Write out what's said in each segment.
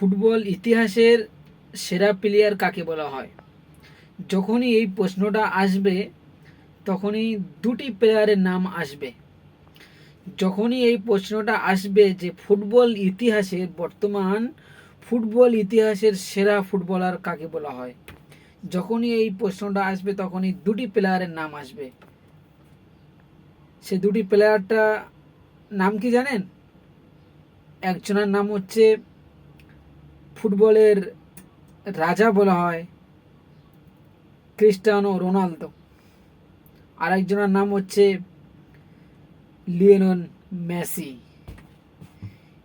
Football ইতিহাসের সেরা player কাকে বলা হয়? যখনই এই প্রশ্নটা আসবে, তখনই দুটি প্লেয়ারের নাম আসবে। যখনই এই প্রশ্নটা আসবে যে ফুটবল ইতিহাসের বর্তমান ফুটবল ইতিহাসের সেরা ফুটবলার কাকে বলা হয়, যখনই এই প্রশ্নটা আসবে, তখনই দুটি প্লেয়ারের নাম আসবে। সে দুটি প্লেয়ারটা নাম কি জানেন? একজনের নাম হচ্ছে ফুটবলের রাজা বলা হয় ক্রিস্টানো রোনালদো। আরেকজনের নাম হচ্ছে লিওনন মেসি।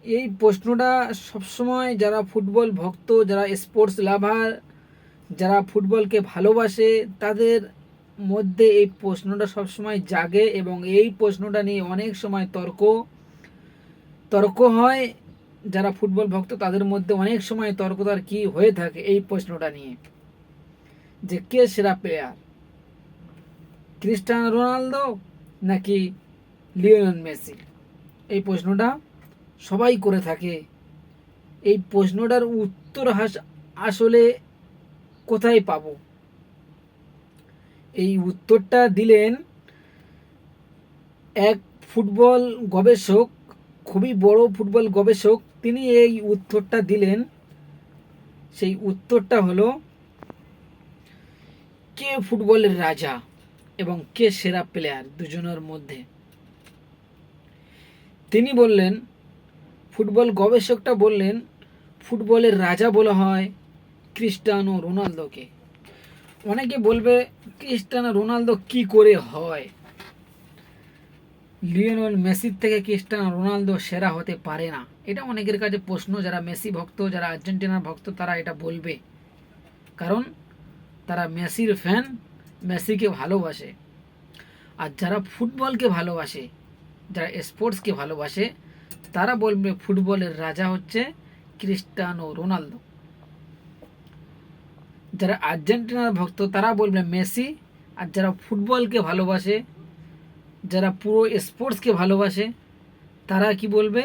এই প্রশ্নটা সবসময় যারা ফুটবল ভক্ত, যারা স্পোর্টস লাভার, যারা ফুটবলকে ভালোবাসে, তাদের মধ্যে এই প্রশ্নটা সবসময় জাগে এবং এই প্রশ্নটা নিয়ে অনেক সময় তর্ক তর্ক হয়। যারা ফুটবল ভক্ত, তাদের মধ্যে অনেক সময় তর্কদার কি হয়ে থাকে এই প্রশ্নটা নিয়ে। যে কে সেরা প্লেয়ার ক্রিস্টিয়ানো রোনালদো নাকি লিওনেল মেসি? এই প্রশ্নটা সবাই করে থাকে। এই প্রশ্নটার উত্তর আসলে কোথায় পাবো? এই উত্তরটা দিলেন এক ফুটবল গবেষক খুবই বড় ফুটবল গবেষক, তিনি এই উত্তরটা দিলেন। সেই উত্তরটা হলো, কে ফুটবলের রাজা এবং কে সেরা প্লেয়ার দুজনের মধ্যে? তিনি বললেন, ফুটবল গবেষকটা বললেন, ফুটবলের রাজা বলা হয় ক্রিস্টিয়ানো রোনালদোকে। অনেকে বলবে ক্রিস্টিয়ানো রোনালদো কি করে হয়? লিওনেল মেসির থেকে ক্রিস্টিয়ানো রোনালদো সেরা হতে পারে না। এটা অনেকের কাছে প্রশ্ন, যারা মেসি ভক্ত, যারা আর্জেন্টিনার ভক্ত, তারা এটা বলবে। কারণ তারা মেসির ফ্যান, মেসিকে ভালোবাসে। আর যারা ফুটবলকে ভালোবাসে, যারা স্পোর্টসকে ভালোবাসে, তারা বলবে ফুটবলের রাজা হচ্ছে ক্রিস্টিয়ানো রোনালদো। যারা আর্জেন্টিনার ভক্ত, তারা বলবে মেসি। আর যারা ফুটবলকে ভালোবাসে যারা পুরো স্পোর্টসকে ভালোবাসে, তারা কি বলবে?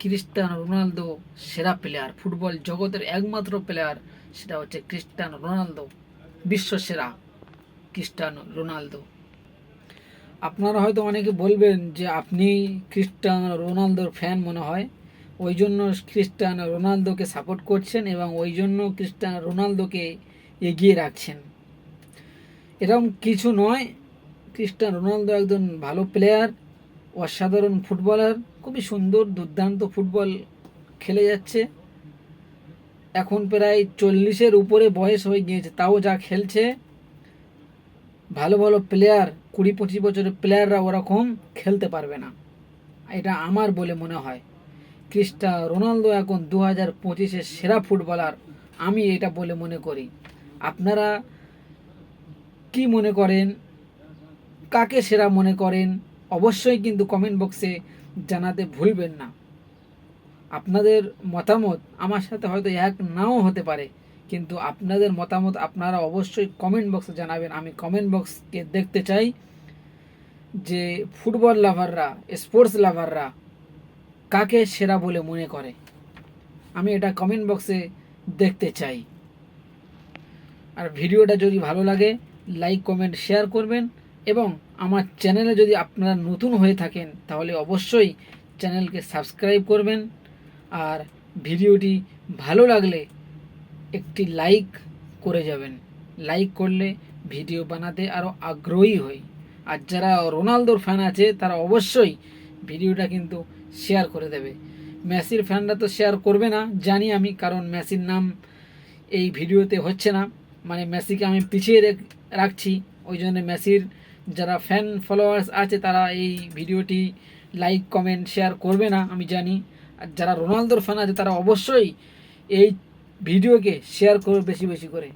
ক্রিস্টিয়ানো রোনালদো সেরা প্লেয়ার ফুটবল জগতের একমাত্র প্লেয়ার সেটা হচ্ছে ক্রিস্টিয়ানো রোনালদো, বিশ্ব সেরা ক্রিস্টিয়ানো রোনালদো। আপনারা হয়তো অনেকে বলবেন যে আপনি ক্রিস্টিয়ানো রোনালদোর ফ্যান মনে হয়। ওই জন্য ক্রিস্টিয়ানো রোনালদোকে সাপোর্ট করছেন এবং ওই জন্য ক্রিস্টিয়ানো রোনালদোকে এগিয়ে রাখছেন। এরকম কিছু নয় ক্রিস্টিয়ানো রোনালদো একজন ভালো প্লেয়ার অসাধারণ ফুটবলার খুবই সুন্দর, দুর্দান্ত ফুটবল খেলে যাচ্ছে। এখন প্রায় চল্লিশের উপরে বয়স হয়ে গিয়েছে, তাও যা খেলছে। ভালো ভালো প্লেয়ার কুড়ি পঁচিশ বছরের প্লেয়াররা ওরকম খেলতে পারবে না। এটা আমার বলে মনে হয়। ক্রিস্টা রোনালদো এখন দু হাজার পঁচিশের সেরা ফুটবলার আমি এটা বলে মনে করি। আপনারা কি মনে করেন? কাকে সেরা মনে করেন, অবশ্যই কিন্তু কমেন্ট বক্সে জানাতে ভুলবেন না। আপনাদের মতামত আমার সাথে হয়তো এক নাও হতে পারে, কিন্তু আপনাদের মতামত আপনারা অবশ্যই কমেন্ট বক্সে জানাবেন। আমি কমেন্ট বক্সকে দেখতে চাই যে ফুটবল লাভাররা স্পোর্টস লাভাররা কাকে সেরা বলে মনে করে। আমি এটা কমেন্ট বক্সে দেখতে চাই। আর ভিডিওটা যদি ভালো লাগে লাইক কমেন্ট শেয়ার করবেন। এবং আমার চ্যানেলে যদি আপনারা নতুন হয়ে থাকেন, তাহলে অবশ্যই চ্যানেলকে সাবস্ক্রাইব করবেন। আর ভিডিওটি ভালো লাগলে একটি লাইক করে যাবেন। লাইক করলে ভিডিও বানাতে আরও আগ্রহী হই। আর যারা রোনালদোর ফ্যান আছে, তারা অবশ্যই ভিডিওটা কিন্তু শেয়ার করে দেবে। মেসির ফ্যানরা তো শেয়ার করবে না, জানি আমি, কারণ মেসির নাম এই ভিডিওতে হচ্ছে না। মানে মেসিকে আমি পিছিয়ে রেখ- রাখছি, ওই জন্য মেসির যারা ফ্যান ফলোয়ার্স আছে, তারা এই ভিডিওটি লাইক কমেন্ট শেয়ার করবে না, আমি জানি। আর যারা রোনালদোর ফ্যান আছে, তারা অবশ্যই এই ভিডিওকে শেয়ার করবে বেশি বেশি করে।